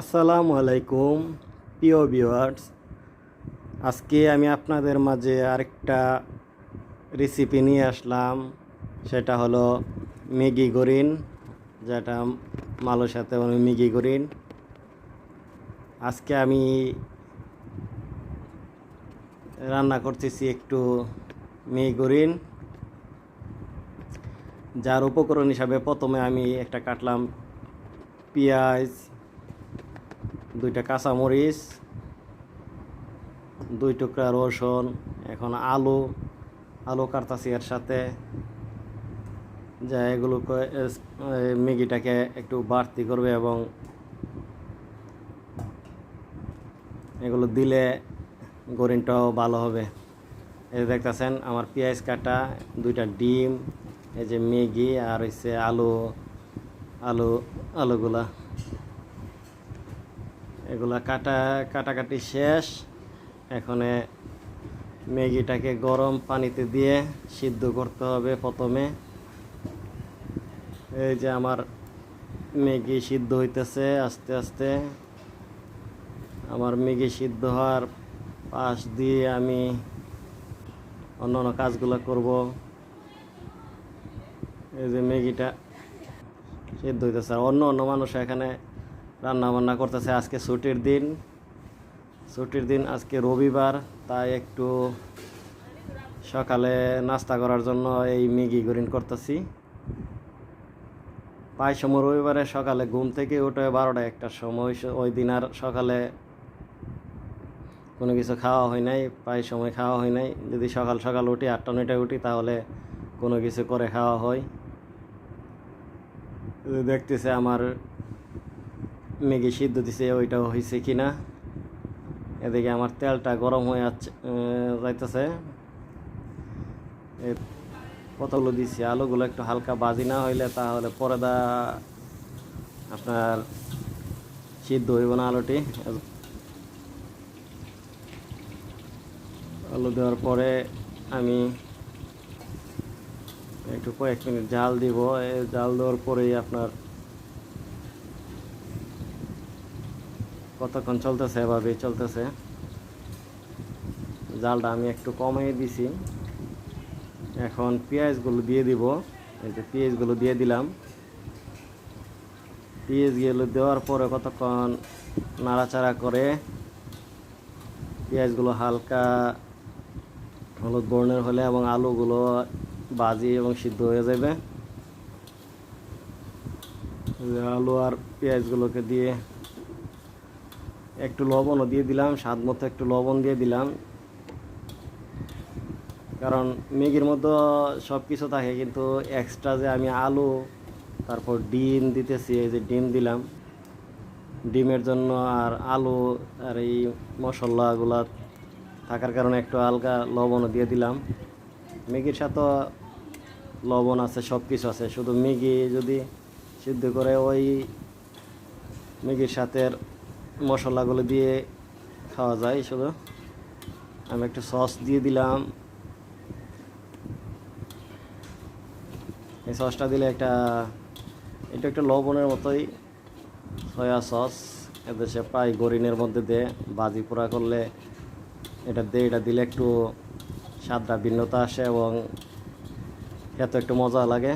আসসালামু আলাইকুম, প্রিয় ভিউয়ার্স। আজকে আমি আপনাদের মাঝে আরেকটা রেসিপি নিয়ে আসলাম। সেটা হলো ম্যাগি গরিন, যেটা মালের সাথে ম্যাগি গরিন। আজকে আমি রান্না করতেছি একটু ম্যাগি গরিন। যার উপকরণ হিসাবে প্রথমে আমি একটা কাটলাম পেঁয়াজ দুইটা কাঁচামরিচ, দুই টুকরা রসুন, এখন আলু আলু কাটতাছি এর সাথে যা এগুলো ম্যাগিটাকে একটু বাড়তি করবে এবং এগুলো দিলে গরিনটাও ভালো হবে। এই দেখতেছেন, আমার পেঁয়াজ কাটা, দুইটা ডিম, এই যে ম্যাগি আর হচ্ছে আলু আলু, আলুগুলা। এগুলা কাটা, কাটাকাটি শেষ। এখানে ম্যাগিটাকে গরম পানিতে দিয়ে সিদ্ধ করতে হবে প্রথমে। এই যে আমার ম্যাগি সিদ্ধ হইতেছে আস্তে আস্তে। আমার ম্যাগি সিদ্ধ হওয়ার পাশ দিয়ে আমি অন্য অন্য কাজগুলো করব। এই যে ম্যাগিটা সিদ্ধ হইতেছে। অন্য অন্য মানুষ এখানে রান্না বান্না করতেছে আজকে ছুটির দিন। ছুটির দিন আজকে রবিবার, তাই একটু সকালে নাস্তা করার জন্য এই ম্যাগি গরিন করতেছি। প্রায় সময় রবিবারে সকালে ঘুম থেকে উঠে বারোটা একটার সময় ওই দিন আর সকালে কোনো কিছু খাওয়া হয় নাই, প্রায় সময় খাওয়া হয় নাই। যদি সকাল সকাল উঠি, আটটা নয়টায় উঠি, তাহলে কোনো কিছু করে খাওয়া হয়। দেখতেছে আমার ম্যাগি সিদ্ধ দিছে, ওইটাও হয়েছে কিনা। এদিকে আমার তেলটা গরম হয়ে যাইতেছে। কতগুলো দিচ্ছি আলুগুলো একটু হালকা বাজি না হইলে তাহলে পরে দা আপনার সিদ্ধ হইব না আলুটি। আলু দেওয়ার পরে আমি একটু কয়েক মিনিট জাল দিব। এই জাল দেওয়ার পরেই আপনার কতক্ষণ চলতেছে, এভাবেই চলতেছে। জালটা আমি একটু কমিয়ে দিছি। এখন পেঁয়াজগুলো দিয়ে দিব। এই যে পেঁয়াজগুলো দিয়ে দিলাম। পেঁয়াজগুলো দেওয়ার পরে কতক্ষণ নাড়াচাড়া করে পেঁয়াজগুলো হালকা হলুদ বর্ণের হলে এবং আলুগুলো বাজি এবং সিদ্ধ হয়ে যাবে। আলু আর পেঁয়াজগুলোকে দিয়ে একটু লবণও দিয়ে দিলাম, স্বাদ মতো একটু লবণ দিয়ে দিলাম। কারণ ম্যাগির মধ্যে সব কিছু থাকে, কিন্তু এক্সট্রা যে আমি আলু, তারপর ডিম দিতেছি, এই যে ডিম দিলাম। ডিমের জন্য আর আলু আর এই মশলাগুলা থাকার কারণে একটু হালকা লবণও দিয়ে দিলাম। ম্যাগির সাথে লবণ আছে সব কিছু আছে। শুধু ম্যাগি যদি সিদ্ধ করে, ওই ম্যাগির সাথে মশলাগুলো দিয়ে খাওয়া যায় শুধু। আমি একটু সস দিয়ে দিলাম। এই সসটা দিলে একটা এটা একটা লবণের মতোই সয়া সস। এদেশে প্রায় গরিনের মধ্যে দিয়ে বাজি পোড়া করলে এটা দিয়ে, এটা দিলে একটু স্বাদটা ভিন্নতা আসে এবং এত একটু মজা লাগে।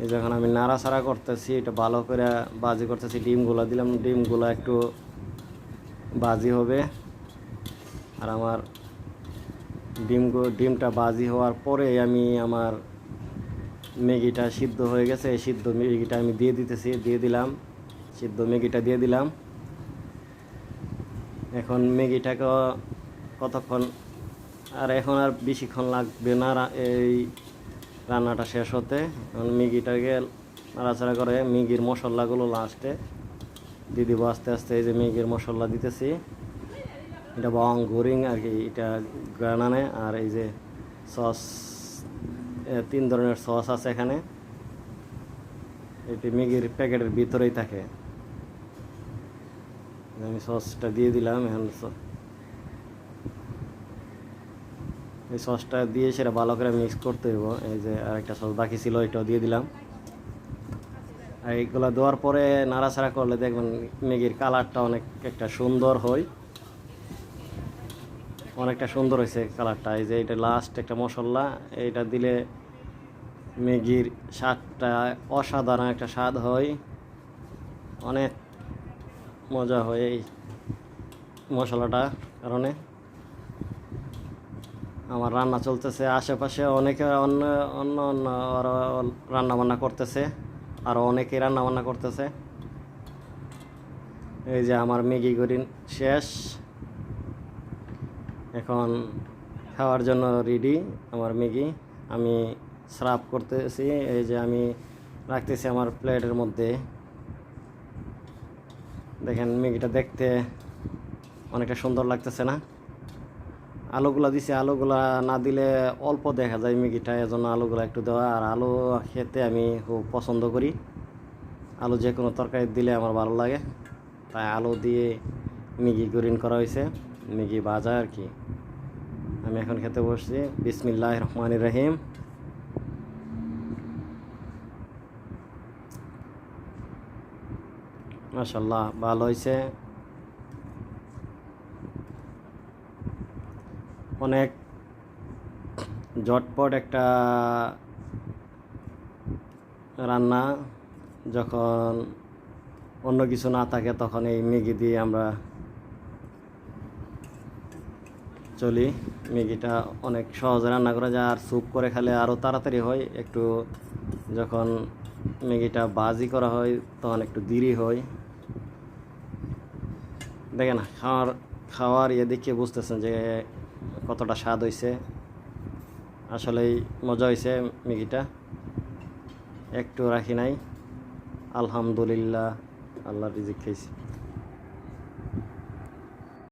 এই যখন আমি নাড়াচাড়া করতেছি, এটা ভালো করে বাজি করতেছি, ডিমগুলো দিলাম, ডিমগুলো একটু বাজি হবে। আর আমার ডিম ডিমটা বাজি হওয়ার পরে আমি আমার ম্যাগিটা সিদ্ধ হয়ে গেছে। এই সিদ্ধ ম্যাগিটা আমি দিয়ে দিতেছি, দিয়ে দিলাম। সিদ্ধ ম্যাগিটা দিয়ে দিলাম। এখন ম্যাগিটাকে কতক্ষণ, আর এখন আর বেশিক্ষণ লাগবে না, এই রান্নাটা শেষ হতে, এখন ম্যাগিটাকে নাড়াচাড়া করে ম্যাগির মশলাগুলো লাস্টে দিয়ে দিব আস্তে আস্তে। এই যে ম্যাগির মশলা দিতেছি, এটা বং গোরিং আর কি, এটা গ্রানানে আর এই যে সস তিন ধরনের সস আছে এখানে। এটি ম্যাগির প্যাকেটের ভিতরেই থাকে। আমি সসটা দিয়ে দিলাম, এখন এই সসটা দিয়ে সেটা ভালো করে মিক্স করতে হইব। এই যে আরেকটা সস বাকি ছিল, এটাও দিয়ে দিলাম। আর এইগুলো দেওয়ার পরে নাড়াচাড়া করলে দেখবেন ম্যাগির কালারটা অনেক একটা সুন্দর হয়। অনেকটা সুন্দর হয়েছে কালারটা। এই যে এটা লাস্ট একটা মশলা, এইটা দিলে ম্যাগির স্বাদটা অসাধারণ একটা স্বাদ হয়। অনেক মজা হয় এই মশলাটা কারণে। আমার রান্না চলতেছে, আশেপাশে অনেকে অন্য অন্য অন্য আরও রান্না করতেছে আরও অনেকেই রান্নাবান্না করতেছে। এই যে আমার ম্যাগি গরিন শেষ। এখন খাওয়ার জন্য রেডি আমার ম্যাগি। আমি সার্ভ করতেছি, এই যে আমি রাখতেছি আমার প্লেটের মধ্যে। দেখেন ম্যাগিটা দেখতে অনেকটা সুন্দর লাগতেছে না? আলুগুলা দিছে, আলুগুলা না দিলে অল্প দেখা যায় ম্যাগিটা এজন্য আলুগুলা একটু দেওয়া। আর আলু খেতে আমি খুব পছন্দ করি। আলু যে কোনো তরকারি দিলে আমার ভালো লাগে। তাই আলু দিয়ে ম্যাগি গ্রিন করা হয়েছে ম্যাগি ভাজা আর কি। আমি এখন খেতে বসছি। বিসমিল্লাহ রহমান রহিম। মাশাল্লাহ ভালো হয়েছে। অনেক ঝটপট একটা রান্না, যখন অন্য কিছু না থাকে তখন এই ম্যাগি দিয়ে আমরা চলি। ম্যাগিটা অনেক সহজে রান্না করা যায় আর স্যুপ করে খেলে আরও তাড়াতাড়ি হয়। একটু যখন ম্যাগিটা বাজি করা হয় তখন একটু দেরি হয়। দেখেন, খাওয়ার খাওয়ার ইয়ে দেখে বুঝতেছেন যে কতটা স্বাদ হয়েছে আসলেই মজা হয়েছে ম্যাগিটা। একটু রাখি নাই। আলহামদুলিল্লাহ আল্লাহ রিজিক খাইছি।